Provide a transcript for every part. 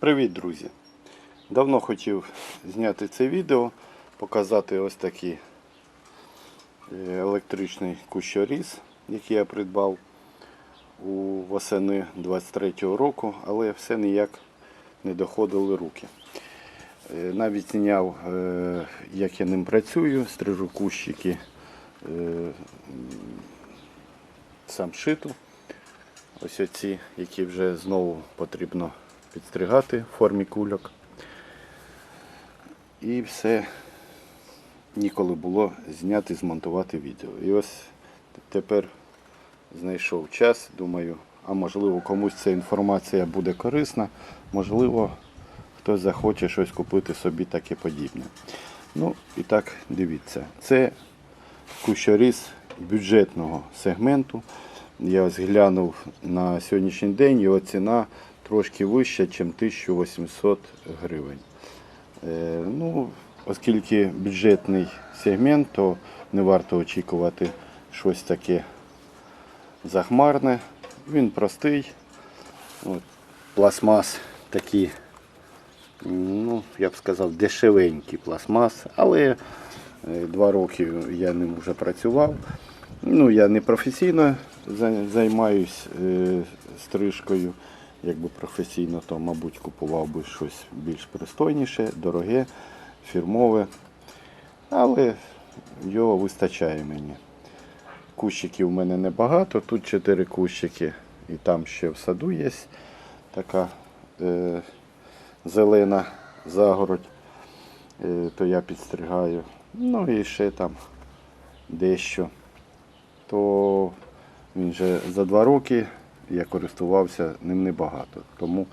Привіт, друзі! Давно хотів зняти це відео, показати ось такий е, електричний кущоріз, який я придбав у восени 23-го року, але все ніяк не доходили руки. Е, Навіть зняв, е, як я ним працюю, стрижу кущики е, м, самшиту. Ось оці, які вже знову потрібно підстригати в формі кульок. І все ніколи було зняти, змонтувати відео. І ось тепер знайшов час, думаю, а можливо комусь ця інформація буде корисна, можливо, хтось захоче щось купити собі таке подібне. Ну і так, дивіться, це кущоріз бюджетного сегменту. Я ось глянув на сьогоднішній день, його ціна трошки вища, ніж 1800 гривень. Е, ну, оскільки бюджетний сегмент, то не варто очікувати щось таке захмарне. Він простий. От, пластмас такий, ну, я б сказав, дешевенький пластмас, але е, два роки я ним вже працював. Ну, я не професійно за- займаюсь е, стрижкою. Якби професійно, то, мабуть, купував би щось більш пристойніше, дороге, фірмове. Але його вистачає мені. Кущиків у мене небагато, тут 4 кущики, і там ще в саду є така е, зелена загородь, е, то я підстригаю. Ну і ще там дещо. То він же за два роки я користувався ним небагато. Тому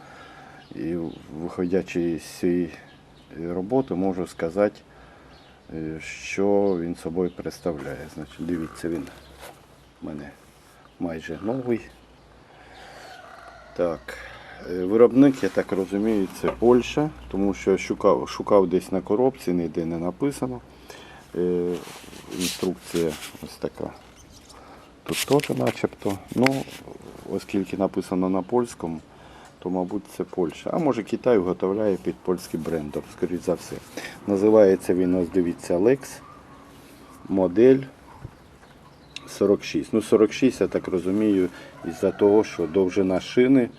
і виходячи з цієї роботи, можу сказати, е, що він собою представляє. Значить, дивіться, він у мене майже новий. Так. е, Виробник, я так розумію, це Польща, тому що шукав, шукав десь на коробці, ніде не написано. Е, Інструкція ось така. Тут теж начебто. Ну, оскільки написано на польському, то, мабуть, це Польща. А може Китай виготовляє під польським брендом, скоріш за все. Називається він, ось дивіться, Lex. Модель 46. Ну, 46, я так розумію, із-за того, що довжина шини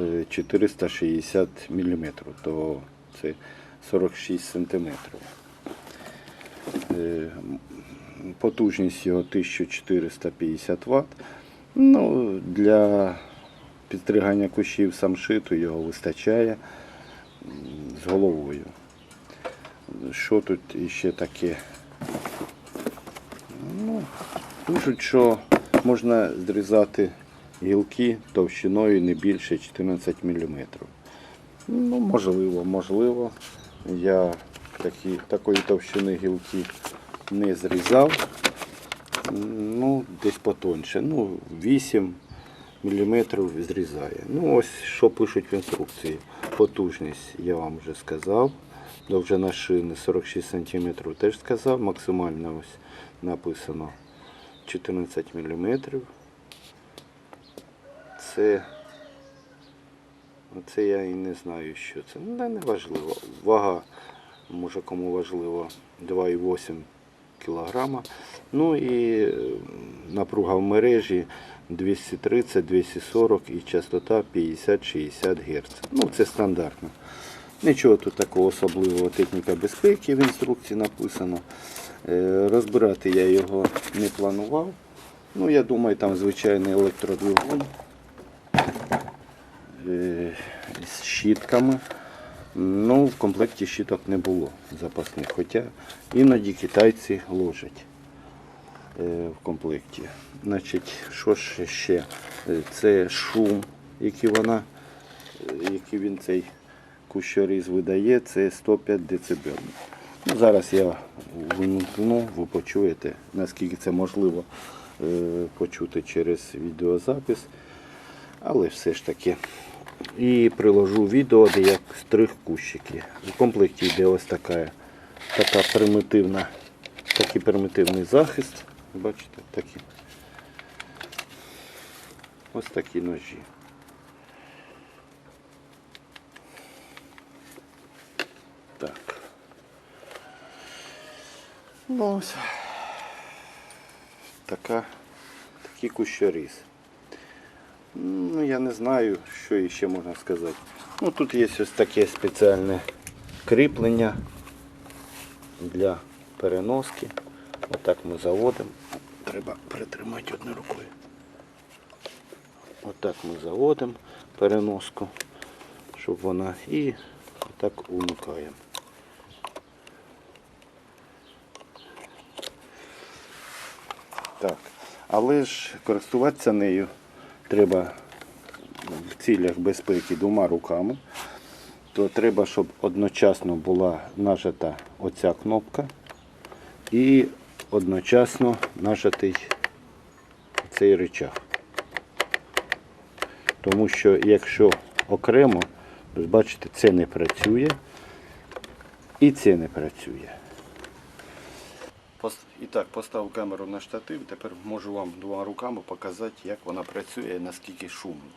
е, 460 мм, то це 46 см. Е, Потужність його 1450 Вт. Ну, для підстригання кущів самшиту його вистачає з головою. Що тут іще таке? Ну, пишуть, що можна зрізати гілки товщиною не більше 14 мм. Ну, можливо, можливо. Я такі, такої товщини гілки не зрізав. Ну, десь потоньше. Ну, 8 мм зрізає. Ну, ось що пишуть в інструкції. Потужність я вам вже сказав. Довжина шини 46 см теж сказав. Максимально ось написано 14 мм. Це Оце я і не знаю, що це. Ну, не важливо. Вага, може кому важливо, 2,8 кілограма. Ну і е, напруга в мережі 230-240 і частота 50-60 Гц. Ну, це стандартно. Нічого тут такого особливого техніка безпеки в інструкції написано. Е, Розбирати я його не планував. Ну, я думаю, там звичайний електродвигун е, з щітками. Ну, в комплекті щиток не було запасних, хоча іноді китайці ложать е, в комплекті. Значить, що ж ще? Е, Це шум, який вона, е, який він цей кущоріз видає, це 105 дБ. Ну, зараз я вимкну, ви почуєте, наскільки це можливо почути через відеозапис. Але все ж таки. І приложу відео, де як стриг кущики. У комплекті йде ось така така примитивна, такий примитивний захист. Бачите, такі. Ось такі ножі. Так. Ну ось така, такий кущоріз. Ну, я не знаю, що іще можна сказати. Ну, тут є ось таке спеціальне кріплення для переноски. Отак ми заводимо. Треба притримати одною рукою. Отак ми заводимо переноску, щоб вона і отак умикаємо. Так. Але ж користуватися нею треба в цілях безпеки двома руками. То треба, щоб одночасно була нажата оця кнопка і одночасно нажатий цей рычаг. Тому що якщо окремо, ж бачите, це не працює і це не працює. І так, поставив камеру на штатив, тепер можу вам двома руками показати, як вона працює і наскільки шумно.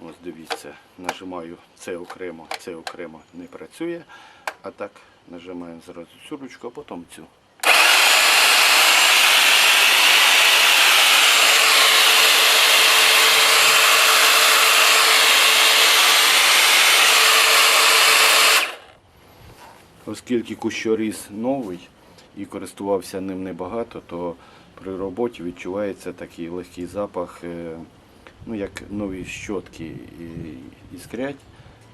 Ось дивіться, нажимаю це окремо, це окремо не працює. А так нажимаємо зразу цю ручку, а потім цю. Оскільки кущоріз новий і користувався ним небагато, то при роботі відчувається такий легкий запах, е, ну як нові щотки іскрять.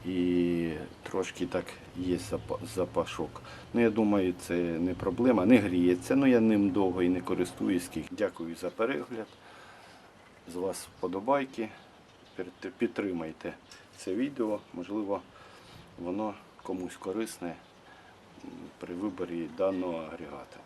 І трошки так є запашок. Ну, я думаю, це не проблема, не гріється. Ну я ним довго і не користуюсь. Дякую за перегляд. З вас вподобайки. Підтримайте це відео. Можливо, воно комусь корисне при виборі даного агрегата.